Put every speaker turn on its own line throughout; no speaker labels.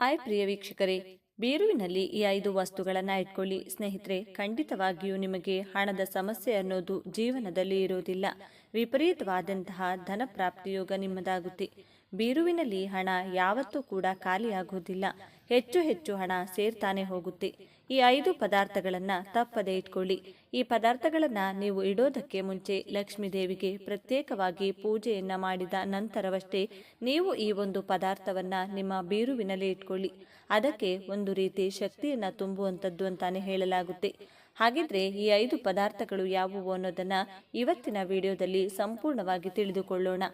ಆಯ್ ಪ್ರಿಯ ವೀಕ್ಷಕರೇ ಬೀರುವಿನಲ್ಲಿ ಈ ಐದು ವಸ್ತುಗಳನ್ನು ಇಟ್ಕೊಳ್ಳಿ. ಸ್ನೇಹಿತರೆ, ಖಂಡಿತವಾಗಿಯೂ ನಿಮಗೆ ಹಣದ ಸಮಸ್ಯೆ ಅನ್ನೋದು ಜೀವನದಲ್ಲಿ ಇರೋದಿಲ್ಲ ವಿಪರೀತವಾದಂತಹ ಧನ ಪ್ರಾಪ್ತಿಯೋಗ ನಿಮ್ಮದಾಗುತ್ತೆ. ಬೀರುವಿನಲ್ಲಿ ಹಣ ಯಾವತ್ತೂ ಕೂಡ ಖಾಲಿಯಾಗುವುದಿಲ್ಲ. ಹೆಚ್ಚು ಹೆಚ್ಚು ಹಣ ಸೇರ್ತಾನೆ ಹೋಗುತ್ತೆ. ಈ ಐದು ಪದಾರ್ಥಗಳನ್ನು ತಪ್ಪದೆ ಇಟ್ಕೊಳ್ಳಿ. ಈ ಪದಾರ್ಥಗಳನ್ನು ನೀವು ಇಡೋದಕ್ಕೆ ಮುಂಚೆ ಲಕ್ಷ್ಮೀ ದೇವಿಗೆ ಪ್ರತ್ಯೇಕವಾಗಿ ಪೂಜೆಯನ್ನು ಮಾಡಿದ ನಂತರವಷ್ಟೇ ನೀವು ಈ ಒಂದು ಪದಾರ್ಥವನ್ನು ನಿಮ್ಮ ಬೀರುವಿನಲ್ಲಿ ಇಟ್ಕೊಳ್ಳಿ. ಅದಕ್ಕೆ ಒಂದು ರೀತಿ ಶಕ್ತಿಯನ್ನು ತುಂಬುವಂಥದ್ದು ಅಂತಾನೆ ಹೇಳಲಾಗುತ್ತೆ. ಹಾಗಿದ್ರೆ ಈ ಐದು ಪದಾರ್ಥಗಳು ಯಾವುವು ಅನ್ನೋದನ್ನು ಇವತ್ತಿನ ವಿಡಿಯೋದಲ್ಲಿ ಸಂಪೂರ್ಣವಾಗಿ ತಿಳಿದುಕೊಳ್ಳೋಣ.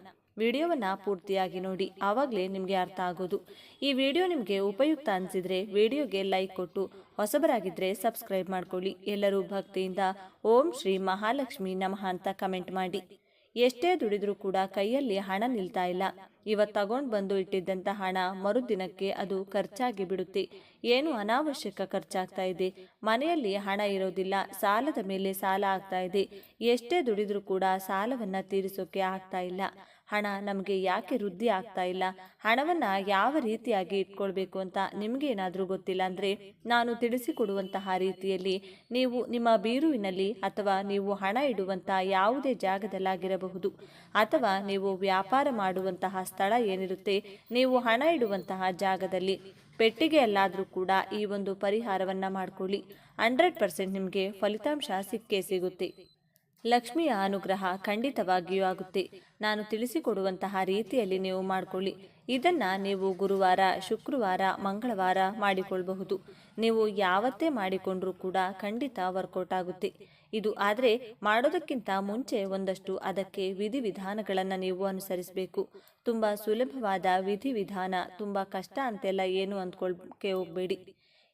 ವಿಡಿಯೋವನ್ನ ಪೂರ್ತಿಯಾಗಿ ನೋಡಿ, ಆವಾಗಲೇ ನಿಮಗೆ ಅರ್ಥ ಆಗೋದು. ಈ ವಿಡಿಯೋ ನಿಮಗೆ ಉಪಯುಕ್ತ ಅನಿಸಿದರೆ ವಿಡಿಯೋಗೆ ಲೈಕ್ ಕೊಟ್ಟು ಹೊಸಬರಾಗಿದ್ದರೆ ಸಬ್ಸ್ಕ್ರೈಬ್ ಮಾಡ್ಕೊಳ್ಳಿ. ಎಲ್ಲರೂ ಭಕ್ತಿಯಿಂದ ಓಂ ಶ್ರೀ ಮಹಾಲಕ್ಷ್ಮಿ ನಮಃ ಅಂತ ಕಮೆಂಟ್ ಮಾಡಿ. ಎಷ್ಟೇ ದುಡಿದ್ರೂ ಕೂಡ ಕೈಯಲ್ಲಿ ಹಣ ನಿಲ್ತಾ ಇಲ್ಲ. ಇವತ್ತು ತಗೊಂಡು ಬಂದು ಇಟ್ಟಿದ್ದಂಥ ಹಣ ಮರುದಿನಕ್ಕೆ ಅದು ಖರ್ಚಾಗಿ ಬಿಡುತ್ತೆ. ಏನು ಅನಾವಶ್ಯಕ ಖರ್ಚಾಗ್ತಾ ಇದೆ? ಮನೆಯಲ್ಲಿ ಹಣ ಇರೋದಿಲ್ಲ, ಸಾಲದ ಮೇಲೆ ಸಾಲ ಆಗ್ತಾ ಇದೆ. ಎಷ್ಟೇ ದುಡಿದ್ರೂ ಕೂಡ ಸಾಲವನ್ನು ತೀರಿಸೋಕೆ ಆಗ್ತಾ ಇಲ್ಲ. ಹಣ ನಮಗೆ ಯಾಕೆ ವೃದ್ಧಿ ಆಗ್ತಾ ಇಲ್ಲ? ಹಣವನ್ನು ಯಾವ ರೀತಿಯಾಗಿ ಇಟ್ಕೊಳ್ಬೇಕು ಅಂತ ನಿಮಗೆ ಏನಾದರೂ ಗೊತ್ತಿಲ್ಲ ಅಂದರೆ ನಾನು ತಿಳಿಸಿಕೊಡುವಂತಹ ರೀತಿಯಲ್ಲಿ ನೀವು ನಿಮ್ಮ ಬೀರುವಿನಲ್ಲಿ ಅಥವಾ ನೀವು ಹಣ ಇಡುವಂಥ ಯಾವುದೇ ಜಾಗದಲ್ಲಾಗಿರಬಹುದು. ಅಥವಾ ನೀವು ವ್ಯಾಪಾರ ಮಾಡುವಂತಹ ಸ್ಥಳ ಏನಿರುತ್ತೆ, ನೀವು ಹಣ ಇಡುವಂತಹ ಜಾಗದಲ್ಲಿ ಪೆಟ್ಟಿಗೆಯಲ್ಲಾದರೂ ಕೂಡ ಈ ಒಂದು ಪರಿಹಾರವನ್ನು ಮಾಡ್ಕೊಳ್ಳಿ. ಹಂಡ್ರೆಡ್ ಪರ್ಸೆಂಟ್ ನಿಮಗೆ ಫಲಿತಾಂಶ ಸಿಕ್ಕೇ ಸಿಗುತ್ತೆ. ಲಕ್ಷ್ಮಿಯ ಅನುಗ್ರಹ ಖಂಡಿತವಾಗಿಯೂ ಆಗುತ್ತೆ. ನಾನು ತಿಳಿಸಿಕೊಡುವಂತಹ ರೀತಿಯಲ್ಲಿ ನೀವು ಮಾಡಿಕೊಳ್ಳಿ. ಇದನ್ನು ನೀವು ಗುರುವಾರ, ಶುಕ್ರವಾರ, ಮಂಗಳವಾರ ಮಾಡಿಕೊಳ್ಳಬಹುದು ನೀವು ಯಾವತ್ತೇ ಮಾಡಿಕೊಂಡರೂ ಕೂಡ ಖಂಡಿತ ವರ್ಕೌಟ್ ಆಗುತ್ತೆ. ಇದು ಆದರೆ ಮಾಡೋದಕ್ಕಿಂತ ಮುಂಚೆ ಒಂದಷ್ಟು ಅದಕ್ಕೆ ವಿಧಿವಿಧಾನಗಳನ್ನು ನೀವು ಅನುಸರಿಸಬೇಕು. ತುಂಬ ಸುಲಭವಾದ ವಿಧಿವಿಧಾನ, ತುಂಬ ಕಷ್ಟ ಅಂತೆಲ್ಲ ಏನು ಅಂದ್ಕೊಳ್ಕೆ ಹೋಗಬೇಡಿ.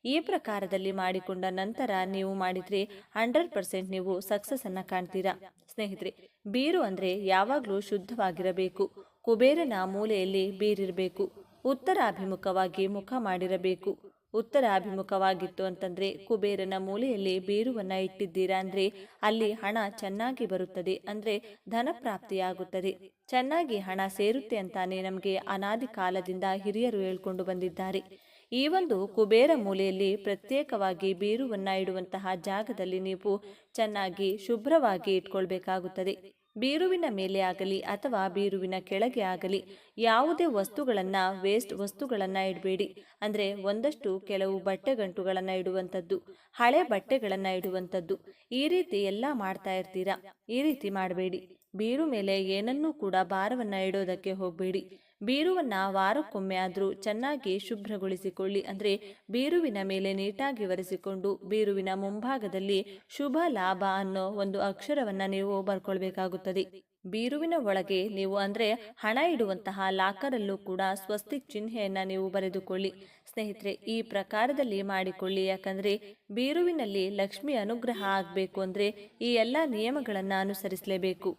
ಈ ಪ್ರಕಾರದಲ್ಲಿ ಮಾಡಿಕೊಂಡ ನಂತರ ನೀವು ಮಾಡಿದ್ರೆ ಹಂಡ್ರೆಡ್ ಪರ್ಸೆಂಟ್ ನೀವು ಸಕ್ಸಸ್ ಅನ್ನ ಕಾಣ್ತೀರಾ. ಸ್ನೇಹಿತರೆ, ಬೀರು ಅಂದ್ರೆ ಯಾವಾಗಲೂ ಶುದ್ಧವಾಗಿರಬೇಕು. ಕುಬೇರನ ಮೂಲೆಯಲ್ಲಿ ಬೀರಿರಬೇಕು. ಉತ್ತರಾಭಿಮುಖವಾಗಿ ಮುಖ ಮಾಡಿರಬೇಕು. ಉತ್ತರಾಭಿಮುಖವಾಗಿತ್ತು ಅಂತಂದ್ರೆ ಕುಬೇರನ ಮೂಲೆಯಲ್ಲಿ ಬೀರುವನ್ನ ಇಟ್ಟಿದ್ದೀರಾ ಅಂದ್ರೆ ಅಲ್ಲಿ ಹಣ ಚೆನ್ನಾಗಿ ಬರುತ್ತದೆ ಅಂದ್ರೆ ಧನ ಪ್ರಾಪ್ತಿಯಾಗುತ್ತದೆ. ಚೆನ್ನಾಗಿ ಹಣ ಸೇರುತ್ತೆ ಅಂತಾನೆ ನಮಗೆ ಅನಾದಿ ಕಾಲದಿಂದ ಹಿರಿಯರು ಹೇಳ್ಕೊಂಡು ಬಂದಿದ್ದಾರೆ. ಈ ಒಂದು ಕುಬೇರ ಮೂಲೆಯಲ್ಲಿ ಪ್ರತ್ಯೇಕವಾಗಿ ಬೀರುವನ್ನು ಇಡುವಂತಹ ಜಾಗದಲ್ಲಿ ನೀವು ಚೆನ್ನಾಗಿ ಶುಭ್ರವಾಗಿ ಇಟ್ಕೊಳ್ಬೇಕಾಗುತ್ತದೆ. ಬೀರುವಿನ ಮೇಲೆ ಆಗಲಿ ಅಥವಾ ಬೀರುವಿನ ಕೆಳಗೆ ಆಗಲಿ ಯಾವುದೇ ವಸ್ತುಗಳನ್ನು ವೇಸ್ಟ್ ವಸ್ತುಗಳನ್ನು ಇಡಬೇಡಿ. ಅಂದ್ರೆ ಒಂದಷ್ಟು ಕೆಲವು ಬಟ್ಟೆ ಗಂಟುಗಳನ್ನ ಇಡುವಂಥದ್ದು, ಹಳೆ ಬಟ್ಟೆಗಳನ್ನು ಇಡುವಂಥದ್ದು. ಈ ರೀತಿ ಎಲ್ಲ ಮಾಡ್ತಾ ಇರ್ತೀರಾ? ಈ ರೀತಿ ಮಾಡಬೇಡಿ. ಬೀರು ಮೇಲೆ ಏನನ್ನೂ ಕೂಡ ಭಾರವನ್ನು ಇಡೋದಕ್ಕೆ ಹೋಗಬೇಡಿ. ಬೀರುವನ್ನ ವಾರಕ್ಕೊಮ್ಮೆ ಆದರೂ ಚೆನ್ನಾಗಿ ಶುಭ್ರಗೊಳಿಸಿಕೊಳ್ಳಿ. ಅಂದರೆ ಬೀರುವಿನ ಮೇಲೆ ನೀಟಾಗಿ ಒರೆಸಿಕೊಂಡು ಬೀರುವಿನ ಮುಂಭಾಗದಲ್ಲಿ ಶುಭ ಲಾಭ ಅನ್ನೋ ಒಂದು ಅಕ್ಷರವನ್ನ ನೀವು ಬರ್ಕೊಳ್ಬೇಕಾಗುತ್ತದೆ. ಬೀರುವಿನ ಒಳಗೆ ನೀವು ಅಂದರೆ ಹಣ ಇಡುವಂತಹ ಲಾಕರಲ್ಲೂ ಕೂಡ ಸ್ವಸ್ತಿಕ್ ಚಿಹ್ನೆಯನ್ನು ನೀವು ಬರೆದುಕೊಳ್ಳಿ. ಸ್ನೇಹಿತರೆ, ಈ ಪ್ರಕಾರದಲ್ಲಿ ಮಾಡಿಕೊಳ್ಳಿ. ಯಾಕಂದರೆ ಬೀರುವಿನಲ್ಲಿ ಲಕ್ಷ್ಮಿ ಅನುಗ್ರಹ ಆಗಬೇಕು ಅಂದರೆ ಈ ಎಲ್ಲ ನಿಯಮಗಳನ್ನು ಅನುಸರಿಸಲೇಬೇಕು.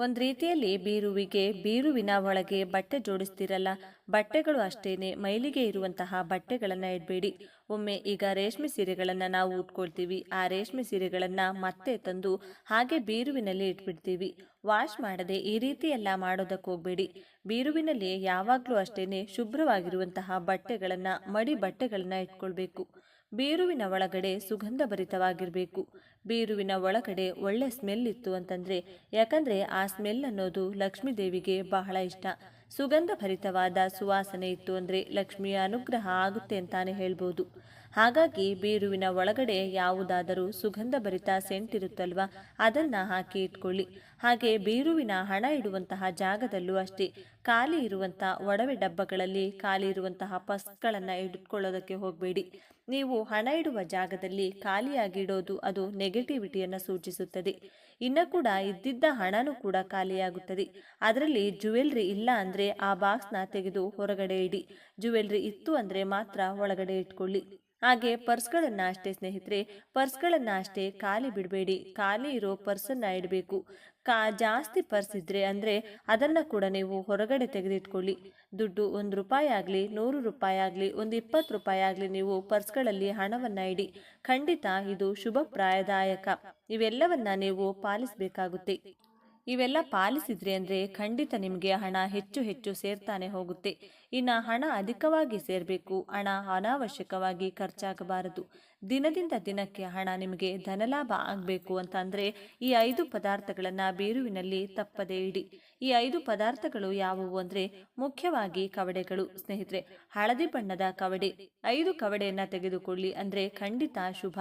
ಒಂದು ರೀತಿಯಲ್ಲಿ ಬೀರುವಿಗೆ ಬೀರುವಿನ ಒಳಗೆ ಬಟ್ಟೆ ಜೋಡಿಸ್ತಿರಲ್ಲ, ಬಟ್ಟೆಗಳು ಅಷ್ಟೇನೆ ಮೈಲಿಗೆ ಇರುವಂತಹ ಬಟ್ಟೆಗಳನ್ನು ಇಡಬೇಡಿ. ಒಮ್ಮೆ ಈಗ ರೇಷ್ಮೆ ಸೀರೆಗಳನ್ನು ನಾವು ಉಟ್ಕೊಳ್ತೀವಿ, ಆ ರೇಷ್ಮೆ ಸೀರೆಗಳನ್ನು ಮತ್ತೆ ತಂದು ಹಾಗೆ ಬೀರುವಿನಲ್ಲಿ ಇಟ್ಬಿಡ್ತೀವಿ. ವಾಶ್ ಮಾಡದೆ ಈ ರೀತಿ ಮಾಡೋದಕ್ಕೆ ಹೋಗಬೇಡಿ. ಬೀರುವಿನಲ್ಲಿ ಯಾವಾಗಲೂ ಅಷ್ಟೇನೆ ಶುಭ್ರವಾಗಿರುವಂತಹ ಬಟ್ಟೆಗಳನ್ನು, ಮಡಿ ಬಟ್ಟೆಗಳನ್ನು ಇಟ್ಕೊಳ್ಬೇಕು. ಬೀರುವಿನ ಒಳಗಡೆ ಸುಗಂಧ ಭರಿತವಾಗಿರಬೇಕು ಬೀರುವಿನ ಒಳಗಡೆ ಒಳ್ಳೆ ಸ್ಮೆಲ್ ಇತ್ತು ಅಂತಂದ್ರೆ, ಯಾಕಂದ್ರೆ ಆ ಸ್ಮೆಲ್ ಅನ್ನೋದು ಲಕ್ಷ್ಮೀ ದೇವಿಗೆ ಬಹಳ ಇಷ್ಟ. ಸುಗಂಧ ಭರಿತವಾದ ಸುವಾಸನೆ ಇತ್ತು ಅಂದ್ರೆ ಲಕ್ಷ್ಮಿಯ ಅನುಗ್ರಹ ಆಗುತ್ತೆ ಅಂತಾನೆ ಹೇಳ್ಬೋದು. ಹಾಗಾಗಿ ಬೀರುವಿನ ಒಳಗಡೆ ಯಾವುದಾದರೂ ಸುಗಂಧಭರಿತ ಸೆಂಟ್ ಇರುತ್ತಲ್ವಾ, ಅದನ್ನ ಹಾಕಿ ಇಟ್ಕೊಳ್ಳಿ. ಹಾಗೆ ಬೀರುವಿನ ಹಣ ಇಡುವಂತಹ ಜಾಗದಲ್ಲೂ ಅಷ್ಟೇ, ಖಾಲಿ ಇರುವಂತಹ ಒಡವೆ ಡಬ್ಬಗಳಲ್ಲಿ ಖಾಲಿ ಇರುವಂತಹ ಪಸ್ಗಳನ್ನ ಇಟ್ಕೊಳ್ಳೋದಕ್ಕೆ ಹೋಗಬೇಡಿ. ನೀವು ಹಣ ಇಡುವ ಜಾಗದಲ್ಲಿ ಖಾಲಿಯಾಗಿ ಇಡೋದು ಅದು ನೆಗೆಟಿವಿಟಿಯನ್ನು ಸೂಚಿಸುತ್ತದೆ. ಇನ್ನು ಕೂಡ ಇದ್ದಿದ್ದ ಹಣನೂ ಕೂಡ ಖಾಲಿಯಾಗುತ್ತದೆ. ಅದರಲ್ಲಿ ಜುವೆಲ್ರಿ ಇಲ್ಲ ಅಂದ್ರೆ ಆ ಬಾಕ್ಸ್ನ ತೆಗೆದು ಹೊರಗಡೆ ಇಡಿ. ಜುವೆಲ್ರಿ ಇತ್ತು ಅಂದ್ರೆ ಮಾತ್ರ ಒಳಗಡೆ ಇಟ್ಕೊಳ್ಳಿ. ಹಾಗೆ ಪರ್ಸ್ಗಳನ್ನ ಅಷ್ಟೇ ಸ್ನೇಹಿತರೆ, ಪರ್ಸ್ಗಳನ್ನ ಅಷ್ಟೇ ಖಾಲಿ ಬಿಡಬೇಡಿ, ಖಾಲಿ ಇರೋ ಪರ್ಸನ್ನ ಇಡಬೇಕು. ಕಾ, ಜಾಸ್ತಿ ಪರ್ಸ್ ಇದ್ರೆ ಅಂದ್ರೆ ಅದನ್ನ ಕೂಡ ನೀವು ಹೊರಗಡೆ ತೆಗೆದಿಟ್ಕೊಳ್ಳಿ. ದುಡ್ಡು ಒಂದು ರೂಪಾಯಿ ಆಗಲಿ, ನೂರು ರೂಪಾಯಿ ಆಗಲಿ, ಒಂದು ಇಪ್ಪತ್ತು ರೂಪಾಯಿ ಆಗಲಿ ನೀವು ಪರ್ಸ್ಗಳಲ್ಲಿ ಹಣವನ್ನ ಇಡಿ. ಖಂಡಿತ ಇದು ಶುಭಪ್ರಾಯದಾಯಕ. ಇವೆಲ್ಲವನ್ನ ನೀವು ಪಾಲಿಸಬೇಕಾಗುತ್ತೆ. ಇವೆಲ್ಲ ಪಾಲಿಸಿದ್ರಿ ಅಂದರೆ ಖಂಡಿತ ನಿಮಗೆ ಹಣ ಹೆಚ್ಚು ಹೆಚ್ಚು ಸೇರ್ತಾನೆ ಹೋಗುತ್ತೆ. ಇನ್ನು ಹಣ ಅಧಿಕವಾಗಿ ಸೇರಬೇಕು, ಹಣ ಅನಾವಶ್ಯಕವಾಗಿ ಖರ್ಚಾಗಬಾರದು. ದಿನದಿಂದ ದಿನಕ್ಕೆ ಹಣ ನಿಮಗೆ ಧನಲಾಭ ಆಗಬೇಕು ಅಂತ ಅಂದರೆ ಈ ಐದು ಪದಾರ್ಥಗಳನ್ನು ಬೀರುವಿನಲ್ಲಿ ತಪ್ಪದೇ ಇಡಿ. ಈ ಐದು ಪದಾರ್ಥಗಳು ಯಾವುವು ಅಂದರೆ ಮುಖ್ಯವಾಗಿ ಕವಡೆಗಳು. ಸ್ನೇಹಿತರೆ, ಹಳದಿ ಬಣ್ಣದ ಕವಡೆ. ಐದು ಕವಡೆಯನ್ನು ತೆಗೆದುಕೊಳ್ಳಿ ಅಂದರೆ ಖಂಡಿತ ಶುಭ.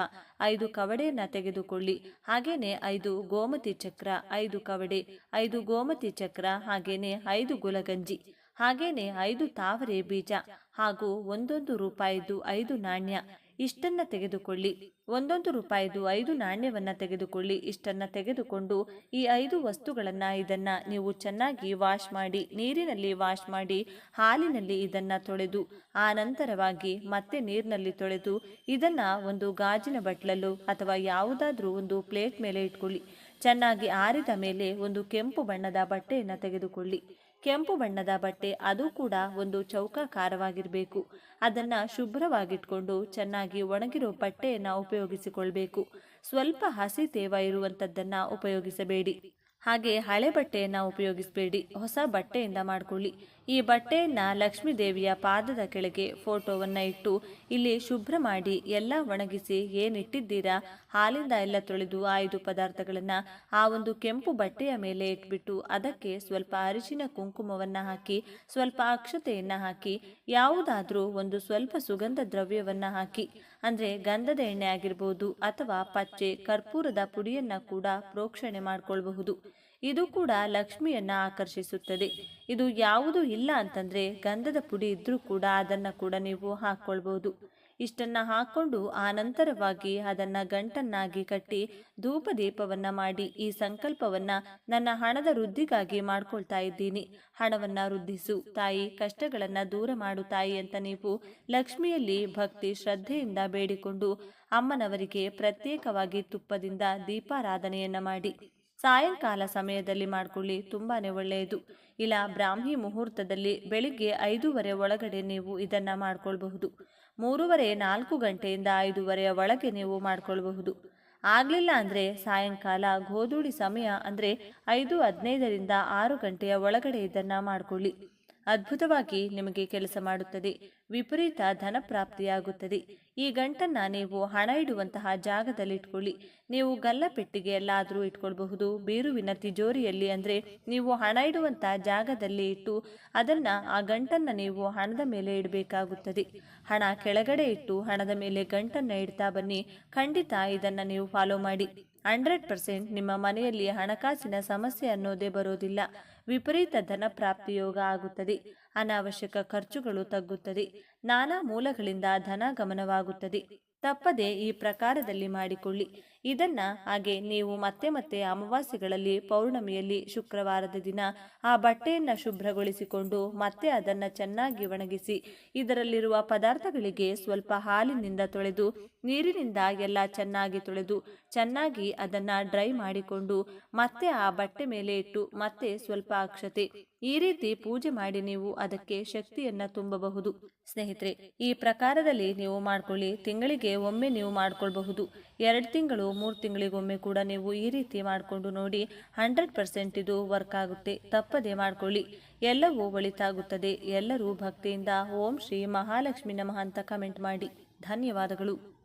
ಐದು ಕವಡೆಯನ್ನು ತೆಗೆದುಕೊಳ್ಳಿ ಹಾಗೇನೆ ಐದು ಗೋಮತಿ ಚಕ್ರ, ಐದು ಕವಡೆ, ಐದು ಗೋಮತಿ ಚಕ್ರ, ಹಾಗೇನೆ ಐದು ಗುಲಗಂಜಿ, ಹಾಗೇನೆ ಐದು ತಾವರೆ ಬೀಜ ಹಾಗೂ ಒಂದೊಂದು ರೂಪಾಯಿದು ಐದು ನಾಣ್ಯ. ಇಷ್ಟನ್ನ ತೆಗೆದುಕೊಳ್ಳಿ. ಒಂದೊಂದು ರೂಪಾಯಿದು ಐದು ನಾಣ್ಯವನ್ನ ತೆಗೆದುಕೊಳ್ಳಿ. ಇಷ್ಟನ್ನ ತೆಗೆದುಕೊಂಡು ಈ ಐದು ವಸ್ತುಗಳನ್ನ ಇದನ್ನ ನೀವು ಚೆನ್ನಾಗಿ ವಾಶ್ ಮಾಡಿ, ನೀರಿನಲ್ಲಿ ವಾಶ್ ಮಾಡಿ, ಹಾಲಿನಲ್ಲಿ ಇದನ್ನ ತೊಳೆದು, ಆ ನಂತರವಾಗಿ ಮತ್ತೆ ನೀರಿನಲ್ಲಿ ತೊಳೆದು, ಇದನ್ನ ಒಂದು ಗಾಜಿನ ಬಟ್ಲಲ್ಲೂ ಅಥವಾ ಯಾವುದಾದ್ರೂ ಒಂದು ಪ್ಲೇಟ್ ಮೇಲೆ ಇಟ್ಕೊಳ್ಳಿ. ಚೆನ್ನಾಗಿ ಆರಿದ ಮೇಲೆ ಒಂದು ಕೆಂಪು ಬಣ್ಣದ ಬಟ್ಟೆಯನ್ನು ತೆಗೆದುಕೊಳ್ಳಿ. ಕೆಂಪು ಬಣ್ಣದ ಬಟ್ಟೆ ಅದು ಕೂಡ ಒಂದು ಚೌಕಾಕಾರವಾಗಿರಬೇಕು. ಅದನ್ನು ಶುಭ್ರವಾಗಿಟ್ಕೊಂಡು ಚೆನ್ನಾಗಿ ಒಣಗಿರೋ ಬಟ್ಟೆಯನ್ನು ಉಪಯೋಗಿಸಿಕೊಳ್ಬೇಕು. ಸ್ವಲ್ಪ ಹಸಿ ತೇವ ಇರುವಂಥದ್ದನ್ನು ಉಪಯೋಗಿಸಬೇಡಿ. ಹಾಗೆ ಹಳೆ ಬಟ್ಟೆಯನ್ನು ಉಪಯೋಗಿಸಬೇಡಿ. ಹೊಸ ಬಟ್ಟೆಯಿಂದ ಮಾಡಿಕೊಳ್ಳಿ. ಈ ಬಟ್ಟೆಯನ್ನು ಲಕ್ಷ್ಮೀ ದೇವಿಯ ಪಾದದ ಕೆಳಗೆ ಫೋಟೋವನ್ನು ಇಟ್ಟು ಇಲ್ಲಿ ಶುಭ್ರ ಮಾಡಿ ಎಲ್ಲ ಒಣಗಿಸಿ ಏನಿಟ್ಟಿದ್ದೀರಾ ಹಾಲಿಂದ ಎಲ್ಲ ತೊಳೆದು ಆಯ್ದು ಪದಾರ್ಥಗಳನ್ನು ಆ ಒಂದು ಕೆಂಪು ಬಟ್ಟೆಯ ಮೇಲೆ ಇಟ್ಬಿಟ್ಟು ಅದಕ್ಕೆ ಸ್ವಲ್ಪ ಅರಿಶಿನ ಕುಂಕುಮವನ್ನು ಹಾಕಿ, ಸ್ವಲ್ಪ ಅಕ್ಷತೆಯನ್ನು ಹಾಕಿ, ಯಾವುದಾದರೂ ಒಂದು ಸ್ವಲ್ಪ ಸುಗಂಧ ದ್ರವ್ಯವನ್ನು ಹಾಕಿ, ಅಂದರೆ ಗಂಧದ ಎಣ್ಣೆ ಆಗಿರ್ಬೋದು ಅಥವಾ ಪಚ್ಚೆ, ಕರ್ಪೂರದ ಪುಡಿಯನ್ನು ಕೂಡ ಪ್ರೋಕ್ಷಣೆ ಮಾಡಿಕೊಳ್ಬಹುದು. ಇದು ಕೂಡ ಲಕ್ಷ್ಮಿಯನ್ನು ಆಕರ್ಷಿಸುತ್ತದೆ. ಇದು ಯಾವುದು ಇಲ್ಲ ಅಂತಂದರೆ ಗಂಧದ ಪುಡಿ ಇದ್ದರೂ ಕೂಡ ಅದನ್ನು ಕೂಡ ನೀವು ಹಾಕ್ಕೊಳ್ಬೋದು ಇಷ್ಟನ್ನು ಹಾಕ್ಕೊಂಡು ಆನಂತರವಾಗಿ ಅದನ್ನು ಗಂಟನ್ನಾಗಿ ಕಟ್ಟಿ ಧೂಪ ದೀಪವನ್ನು ಮಾಡಿ ಈ ಸಂಕಲ್ಪವನ್ನು ನನ್ನ ಹಣದ ವೃದ್ಧಿಗಾಗಿ ಮಾಡ್ಕೊಳ್ತಾ ಇದ್ದೀನಿ. ಹಣವನ್ನು ವೃದ್ಧಿಸು ತಾಯಿ, ಕಷ್ಟಗಳನ್ನು ದೂರ ಮಾಡು ತಾಯಿ ಅಂತ ನೀವು ಲಕ್ಷ್ಮಿಯಲ್ಲಿ ಭಕ್ತಿ ಶ್ರದ್ಧೆಯಿಂದ ಬೇಡಿಕೊಂಡು ಅಮ್ಮನವರಿಗೆ ಪ್ರತ್ಯೇಕವಾಗಿ ತುಪ್ಪದಿಂದ ದೀಪಾರಾಧನೆಯನ್ನು ಮಾಡಿ. ಸಾಯಂಕಾಲ ಸಮಯದಲ್ಲಿ ಮಾಡಿಕೊಳ್ಳಿ ತುಂಬಾ ಒಳ್ಳೆಯದು. ಇಲ್ಲ, ಬ್ರಾಹ್ಮಿ ಮುಹೂರ್ತದಲ್ಲಿ ಬೆಳಿಗ್ಗೆ ಐದೂವರೆ ಒಳಗಡೆ ನೀವು ಇದನ್ನು ಮಾಡಿಕೊಳ್ಬಹುದು. ಮೂರುವರೆ ನಾಲ್ಕು ಗಂಟೆಯಿಂದ ಐದೂವರೆಯ ಒಳಗೆ ನೀವು ಮಾಡ್ಕೊಳ್ಬಹುದು. ಆಗಲಿಲ್ಲ ಅಂದರೆ ಸಾಯಂಕಾಲ, ಗೋಧೂಳಿ ಸಮಯ ಅಂದರೆ ಐದು ಹದಿನೈದರಿಂದ ಆರು ಗಂಟೆಯ ಒಳಗಡೆ ಇದನ್ನು ಮಾಡಿಕೊಳ್ಳಿ. ಅದ್ಭುತವಾಗಿ ನಿಮಗೆ ಕೆಲಸ ಮಾಡುತ್ತದೆ. ವಿಪರೀತ ಧನ ಪ್ರಾಪ್ತಿಯಾಗುತ್ತದೆ ಈ ಗಂಟನ್ನ ನೀವು ಹಣ ಇಡುವಂತಹ ಜಾಗದಲ್ಲಿ ಇಟ್ಕೊಳ್ಳಿ ನೀವು ಗಲ್ಲಪೆಟ್ಟಿಗೆ ಎಲ್ಲಾದರೂ ಇಟ್ಕೊಳ್ಬಹುದು. ಬೇರುವಿನ ತಿಜೋರಿಯಲ್ಲಿ ಅಂದರೆ ನೀವು ಹಣ ಇಡುವಂತಹ ಜಾಗದಲ್ಲಿ ಇಟ್ಟು ಅದನ್ನ ಆ ಗಂಟನ್ನ ನೀವು ಹಣದ ಮೇಲೆ ಇಡಬೇಕಾಗುತ್ತದೆ. ಹಣ ಕೆಳಗಡೆ ಇಟ್ಟು ಹಣದ ಮೇಲೆ ಗಂಟನ್ನ ಇಡ್ತಾ ಬನ್ನಿ. ಖಂಡಿತ ಇದನ್ನು ನೀವು ಫಾಲೋ ಮಾಡಿ. ಹಂಡ್ರೆಡ್ ಪರ್ಸೆಂಟ್ ನಿಮ್ಮ ಮನೆಯಲ್ಲಿ ಹಣಕಾಸಿನ ಸಮಸ್ಯೆ ಅನ್ನೋದೇ ಬರೋದಿಲ್ಲ. ವಿಪರೀತ ಧನ ಪ್ರಾಪ್ತಿ ಯೋಗ ಆಗುತ್ತದೆ. ಅನಾವಶ್ಯಕ ಖರ್ಚುಗಳು ತಗ್ಗುತ್ತದೆ. ನಾನಾ ಮೂಲಗಳಿಂದ ಧನ ಗಮನವಾಗುತ್ತದೆ. ತಪ್ಪದೆ ಈ ಪ್ರಕಾರದಲ್ಲಿ ಮಾಡಿಕೊಳ್ಳಿ. ಇದನ್ನ ಹಾಗೆ ನೀವು ಮತ್ತೆ ಮತ್ತೆ ಅಮಾವಾಸ್ಯೆಗಳಲ್ಲಿ ಪೌರ್ಣಮಿಯಲ್ಲಿ ಶುಕ್ರವಾರದ ದಿನ ಆ ಬಟ್ಟೆಯನ್ನು ಶುಭ್ರಗೊಳಿಸಿಕೊಂಡು ಮತ್ತೆ ಅದನ್ನು ಚೆನ್ನಾಗಿ ಒಣಗಿಸಿ ಇದರಲ್ಲಿರುವ ಪದಾರ್ಥಗಳಿಗೆ ಸ್ವಲ್ಪ ಹಾಲಿನಿಂದ ತೊಳೆದು, ನೀರಿನಿಂದ ಎಲ್ಲ ಚೆನ್ನಾಗಿ ತೊಳೆದು, ಚೆನ್ನಾಗಿ ಅದನ್ನು ಡ್ರೈ ಮಾಡಿಕೊಂಡು ಮತ್ತೆ ಆ ಬಟ್ಟೆ ಮೇಲೆ ಇಟ್ಟು ಮತ್ತೆ ಸ್ವಲ್ಪ ಅಕ್ಷತೆ ಈ ರೀತಿ ಪೂಜೆ ಮಾಡಿ ನೀವು ಅದಕ್ಕೆ ಶಕ್ತಿಯನ್ನ ತುಂಬಬಹುದು. ಸ್ನೇಹಿತರೆ, ಈ ಪ್ರಕಾರದಲ್ಲಿ ನೀವು ಮಾಡ್ಕೊಳ್ಳಿ. ತಿಂಗಳಿಗೆ ಒಮ್ಮೆ ನೀವು ಮಾಡ್ಕೊಳ್ಬಹುದು. ಎರಡು ತಿಂಗಳು ಮೂರು ತಿಂಗಳಿಗೊಮ್ಮೆ ಕೂಡ ನೀವು ಈ ರೀತಿ ಮಾಡಿಕೊಂಡು ನೋಡಿ ಹಂಡ್ರೆಡ್ ಪರ್ಸೆಂಟ್ ಇದು ವರ್ಕ್ ಆಗುತ್ತೆ. ತಪ್ಪದೇ ಮಾಡ್ಕೊಳ್ಳಿ. ಎಲ್ಲವೂ ಒಳಿತಾಗುತ್ತದೆ. ಎಲ್ಲರೂ ಭಕ್ತಿಯಿಂದ ಓಂ ಶ್ರೀ ಮಹಾಲಕ್ಷ್ಮಿ ನಮಃ ಅಂತ ಕಮೆಂಟ್ ಮಾಡಿ. ಧನ್ಯವಾದಗಳು.